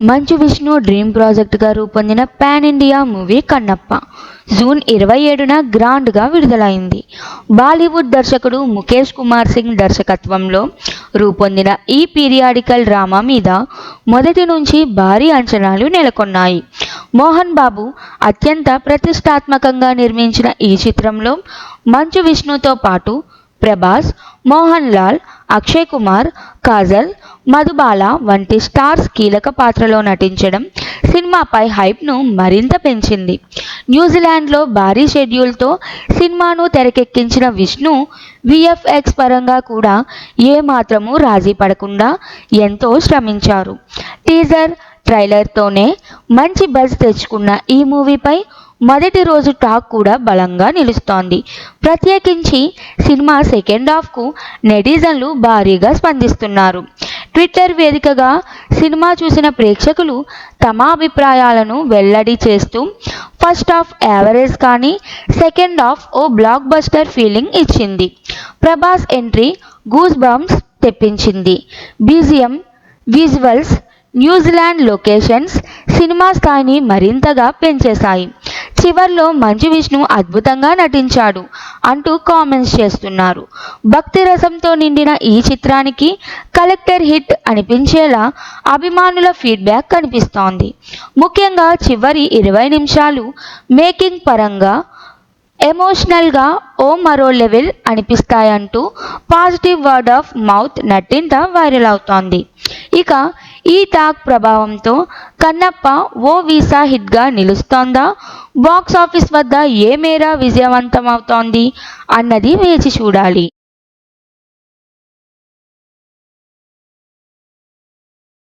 Manchu Vishnu dream ప్రాజెక్టుగా రూపొందిన pan India movie Kannappa. June ఇరవై ఏడున గ్రాండ్గా విడుదలైంది. బాలీవుడ్ దర్శకుడు ముఖేష్ కుమార్ సింగ్ దర్శకత్వంలో రూపొందిన ఈ పీరియాడికల్ డ్రామా మీద మొదటి నుంచి భారీ అంచనాలు నెలకొన్నాయి. మోహన్ బాబు అత్యంత ప్రతిష్టాత్మకంగా నిర్మించిన ఈ చిత్రంలో మంచు విష్ణుతో పాటు ప్రభాస్ మోహన్ లాల్ అక్షయ్ కుమార్ కాజల్ మధుబాల వంటి స్టార్స్ కీలక పాత్రలో నటించడం సినిమాపై హైప్ను మరింత పెంచింది. న్యూజిలాండ్లో భారీ షెడ్యూల్తో సినిమాను తెరకెక్కించిన విష్ణు విఎఫ్ఎక్స్ పరంగా కూడా ఏమాత్రమూ రాజీ పడకుండా ఎంతో శ్రమించారు. టీజర్ ట్రైలర్తోనే మంచి బజ్ తెచ్చుకున్న ఈ మూవీపై మొదటి రోజు టాక్ కూడా బలంగా నిలుస్తోంది. ప్రత్యేకించి సినిమా సెకండ్ హాఫ్కు నెటిజన్లు భారీగా స్పందిస్తున్నారు. ట్విట్టర్ వేదికగా సినిమా చూసిన ప్రేక్షకులు తమ అభిప్రాయాలను వెల్లడి చేస్తూ ఫస్ట్ హాఫ్ యావరేజ్ కానీ సెకండ్ హాఫ్ ఓ బ్లాక్ బస్టర్ ఫీలింగ్ ఇచ్చింది. ప్రభాస్ ఎంట్రీ గూస్ బంప్స్ తెప్పించింది. BGM visuals New Zealand locations cinema స్థాయిని మరింతగా పెంచేశాయి. చివర్లో మంజు విష్ణు అద్భుతంగా నటించాడు అంటూ కామెంట్స్ చేస్తున్నారు. భక్తి రసంతో నిండిన ఈ చిత్రానికి కలెక్టర్ హిట్ అనిపించేలా అభిమానుల ఫీడ్బ్యాక్ కనిపిస్తోంది. ముఖ్యంగా చివరి ఇరవై నిమిషాలు మేకింగ్ పరంగా ఎమోషనల్గా ఓ మరో లెవెల్ అనిపిస్తాయంటూ పాజిటివ్ వర్డ్ ఆఫ్ మౌత్ నటింత వైరల్ అవుతోంది. ఇక ఈ టాక్ ప్రభావంతో కన్నప్ప ఓ వీసా హిట్గా నిలుస్తోందా? బాక్స్ ఆఫీస్ వద్ద ఏ మేర విజయవంతమవుతోంది? అన్నది వేచి చూడాలి.